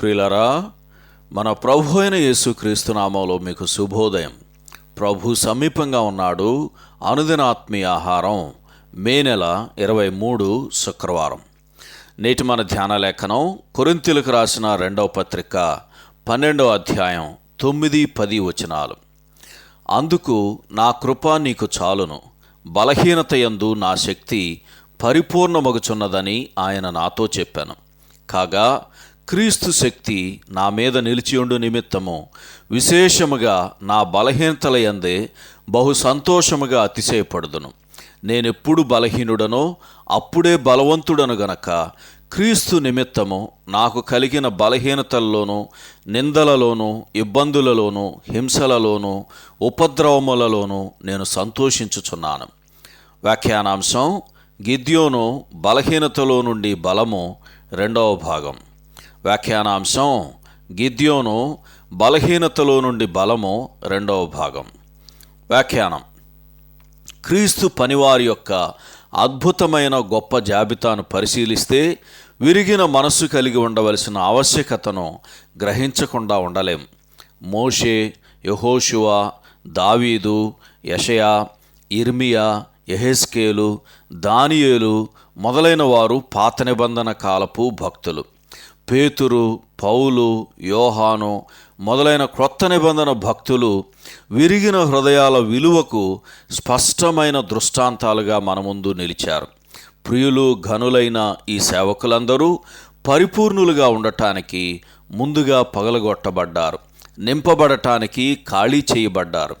ప్రియులరా మన ప్రభు అయిన యేసుక్రీస్తు నామంలో మీకు శుభోదయం. ప్రభు సమీపంగా ఉన్నాడు. అనుదినాత్మీయ ఆహారం మే నెల ఇరవై మూడు శుక్రవారం. నేటి మన ధ్యాన లేఖనం కొరింతీలకు రాసిన రెండవ పత్రిక పన్నెండవ అధ్యాయం తొమ్మిది పది వచనాలు. అందుకు నా కృప నీకు చాలును. బలహీనత యందు నా శక్తి పరిపూర్ణమగుచున్నదని ఆయన నాతో చెప్పాను. కాగా క్రీస్తు శక్తి నా మీద నిలిచియుండు నిమిత్తము. విశేషముగా నా బలహీనతల ఎందే బహు సంతోషముగా అతిశయపడుదును. నేనెప్పుడు బలహీనుడనో అప్పుడే బలవంతుడను గనక క్రీస్తు నిమిత్తము నాకు కలిగిన బలహీనతల్లోనూ నిందలలోనూ ఇబ్బందులలోనూ హింసలలోనూ ఉపద్రవములలోనూ నేను సంతోషించుచున్నాను. వ్యాఖ్యానాంశం గిద్యోను బలహీనతలో నుండి బలము రెండవ భాగం. వ్యాఖ్యానాంశం గిద్యోను బలహీనతలో నుండి బలము రెండవ భాగం. వ్యాఖ్యానం. క్రీస్తు పనివారి యొక్క అద్భుతమైన గొప్ప జాబితాను పరిశీలిస్తే విరిగిన మనస్సు కలిగి ఉండవలసిన ఆవశ్యకతను గ్రహించకుండా ఉండలేం. మోషే యహోషువ దావీదు యషయా ఇర్మియా ఎహెస్కేలు దానియేలు మొదలైన వారు పాత నిబంధన కాలపు భక్తులు. పేతురు పౌలు యోహాను మొదలైన క్రొత్త నిబంధన భక్తులు విరిగిన హృదయాల విలువకు స్పష్టమైన దృష్టాంతాలుగా మన ముందు నిలిచారు. ప్రియులు ఘనులైన ఈ సేవకులందరూ పరిపూర్ణులుగా ఉండటానికి ముందుగా పగలగొట్టబడ్డారు. నింపబడటానికి ఖాళీ చేయబడ్డారు.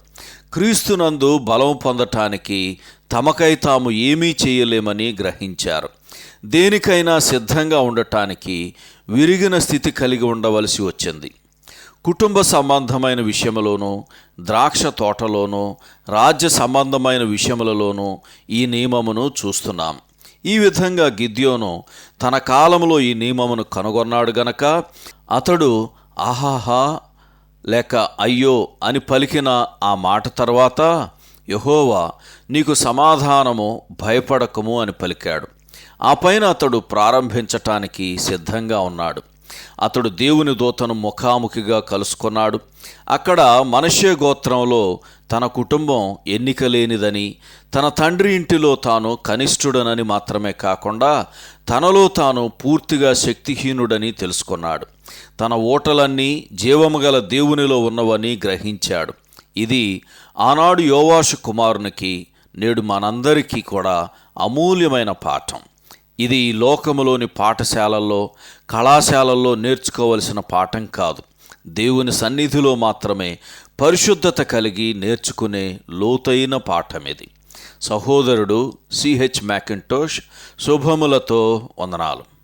క్రీస్తునందు బలం పొందటానికి తమకై తాము ఏమీ చేయలేమని గ్రహించారు. దేనికైనా సిద్ధంగా ఉండటానికి విరిగిన స్థితి కలిగి ఉండవలసి వచ్చింది. కుటుంబ సంబంధమైన విషయములోనూ ద్రాక్ష తోటలోనూ రాజ్య సంబంధమైన విషయములలోనూ ఈ నియమమును చూస్తున్నాం. ఈ విధంగా గిద్యోను తన కాలంలో ఈ నియమమును కనుగొన్నాడు గనక అతడు ఆహాహా లేక అయ్యో అని పలికిన ఆ మాట తర్వాత యహోవా నీకు సమాధానము భయపడకము అని పలికాడు. ఆ పైన అతడు ప్రారంభించటానికి సిద్ధంగా ఉన్నాడు. అతడు దేవుని దూతను ముఖాముఖిగా కలుసుకున్నాడు. అక్కడ మనషే గోత్రంలో తన కుటుంబం ఎన్నిక లేనిదని తన తండ్రి ఇంటిలో తాను కనిష్ఠుడనని మాత్రమే కాకుండా తనలో తాను పూర్తిగా శక్తిహీనుడని తెలుసుకున్నాడు. తన ఓటలన్నీ జీవము గల దేవునిలో ఉన్నవని గ్రహించాడు. ఇది ఆనాడు యోవాషు కుమారునికి నేడు మనందరికీ కూడా అమూల్యమైన పాఠం. ఇది ఈ లోకములోని పాఠశాలల్లో కళాశాలల్లో నేర్చుకోవలసిన పాఠం కాదు. దేవుని సన్నిధిలో మాత్రమే పరిశుద్ధత కలిగి నేర్చుకునే లోతైన పాఠం ఇది సహోదరుడు సిహెచ్ మ్యాకింటోష్ శుభములతో వందనాలు.